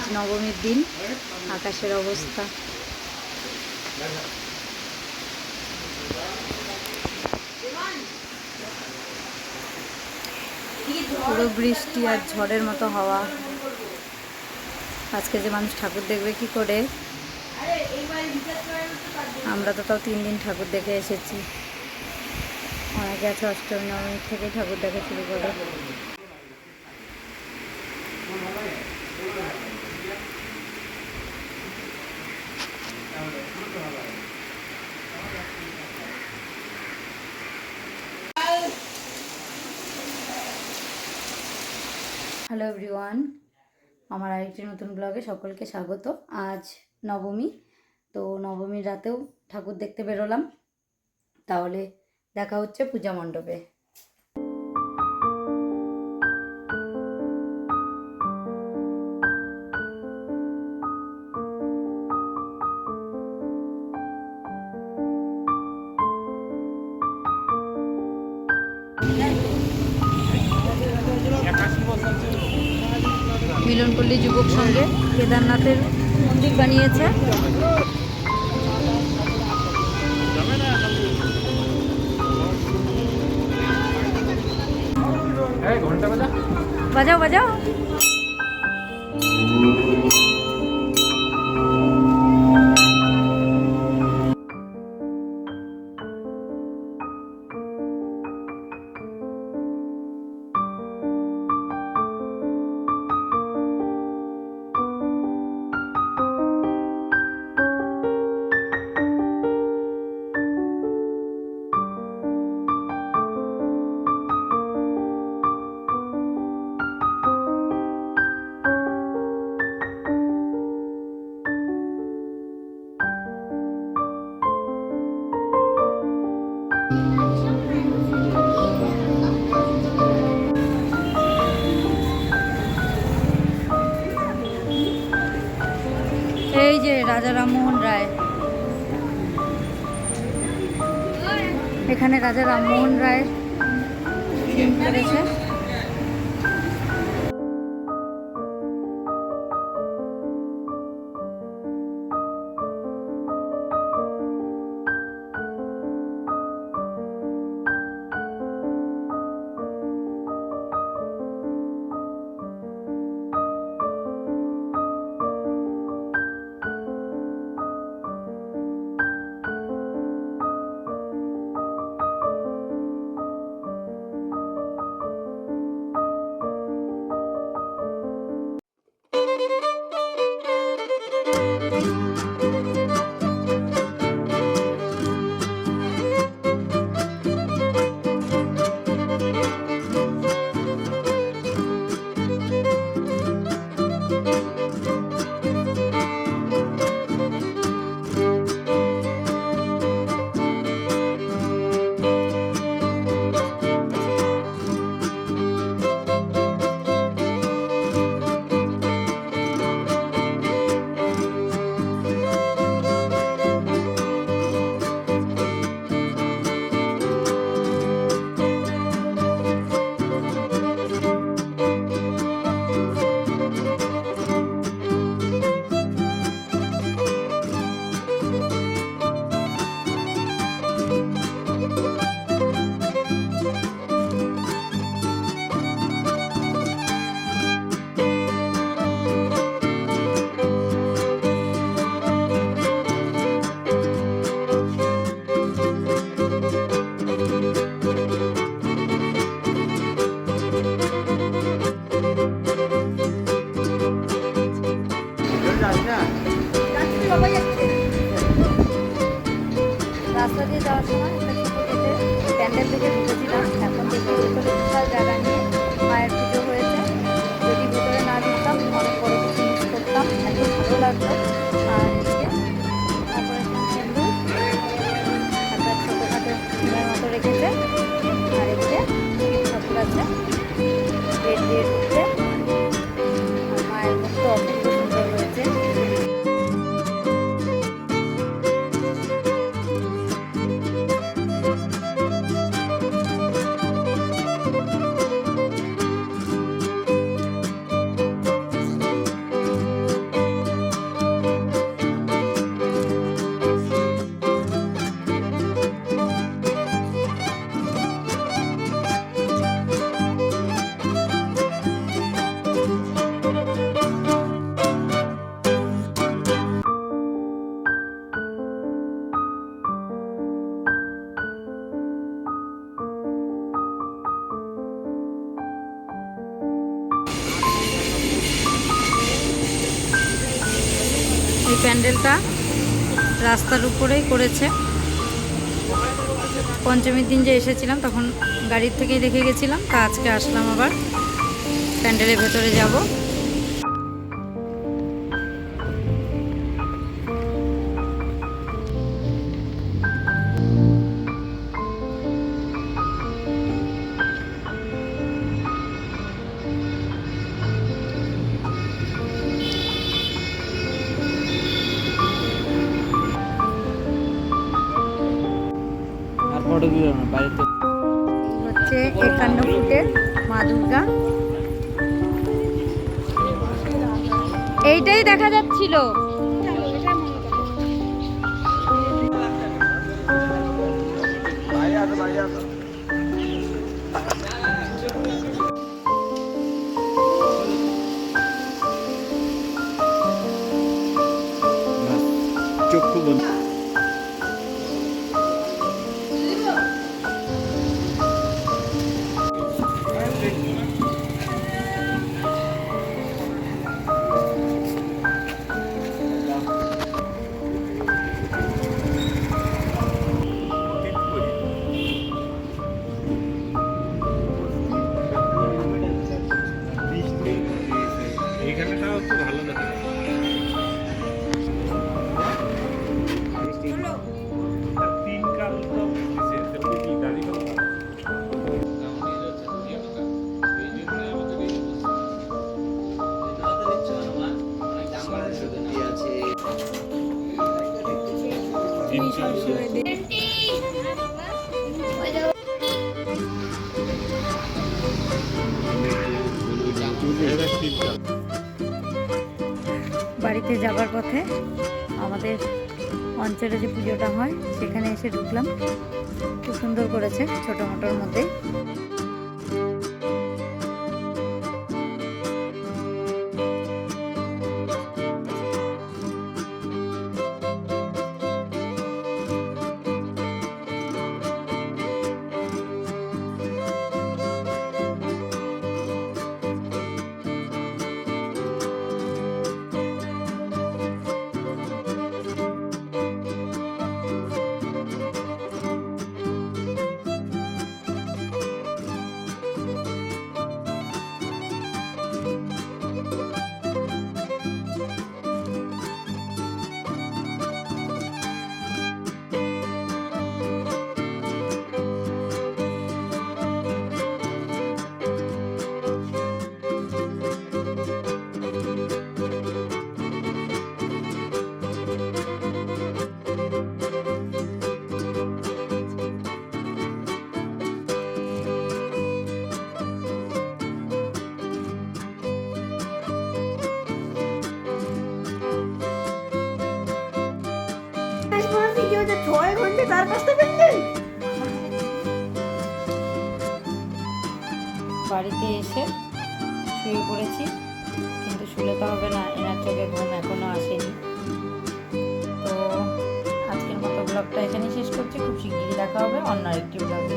আজ নবমীর দিন, আকাশের অবস্থা। পুরো বৃষ্টি আর ঝড়ের মতো হাওয়া। আজকে যে মানুষ ঠাকুর দেখবে কি করে, আমরা তো তাও তিন দিন ঠাকুর দেখে এসেছি। অনেকে আছে অষ্টমী নবমী থেকে ঠাকুর দেখা শুরু করে হ্যালো এভরিওয়ান আমার আরেকটি নতুন ব্লগে সকলকে স্বাগত। আজ নবমী, তো নবমীর রাতেও ঠাকুর দেখতে বেরোলাম। তাহলে দেখা হচ্ছে পূজা মণ্ডপে। মিলনপল্লী যুবক সঙ্গে কেদারনাথের মন্দির বানিয়েছে। বাজাও বাজাও। যে রাজা রামমোহন রায়। এখানে রাজা রামমোহন রায়। ফিল্ম করেছে রাস্তা দিয়ে যাওয়ার সময় একটা ছোটো গেটে প্যান্ডেল থেকে ঢুকেছিলাম এখন দেখি ভেতরে বিশাল জায়গা নিয়ে মায়ের পুজো হয়েছে। যদি ভেতরে না ঢুকতাম, অনেক বড় কিছু মিস করতাম। এত ভালো লাগতো। আর প্যান্ডেলটা রাস্তার উপরেই করেছে। পঞ্চমীর দিন যে এসেছিলাম, তখন গাড়ির থেকেই দেখে গেছিলাম, তা আজকে আসলাম আবার। প্যান্ডেলের ভেতরে যাব। ফটো না বাড়িতে। হচ্ছে একান্ন ফুটের মা দুর্গা। এইটাই দেখা যাচ্ছিল। বাড়িতে যাবার পথে আমাদের অঞ্চলে যে পুজোটা হয়, সেখানে এসে ঢুকলাম। খুব সুন্দর করেছে ছোটো মোটোর মধ্যে বাড়িতে এসে শুয়ে পড়েছি। কিন্তু শুলে তো হবে না, এনার চোখে ঘুম এখনও আসেনি। তো আজকের মতো ব্লগটা এখানে শেষ করছি। খুব শিগগিরই দেখা হবে অন্য আরেকটি ব্লগে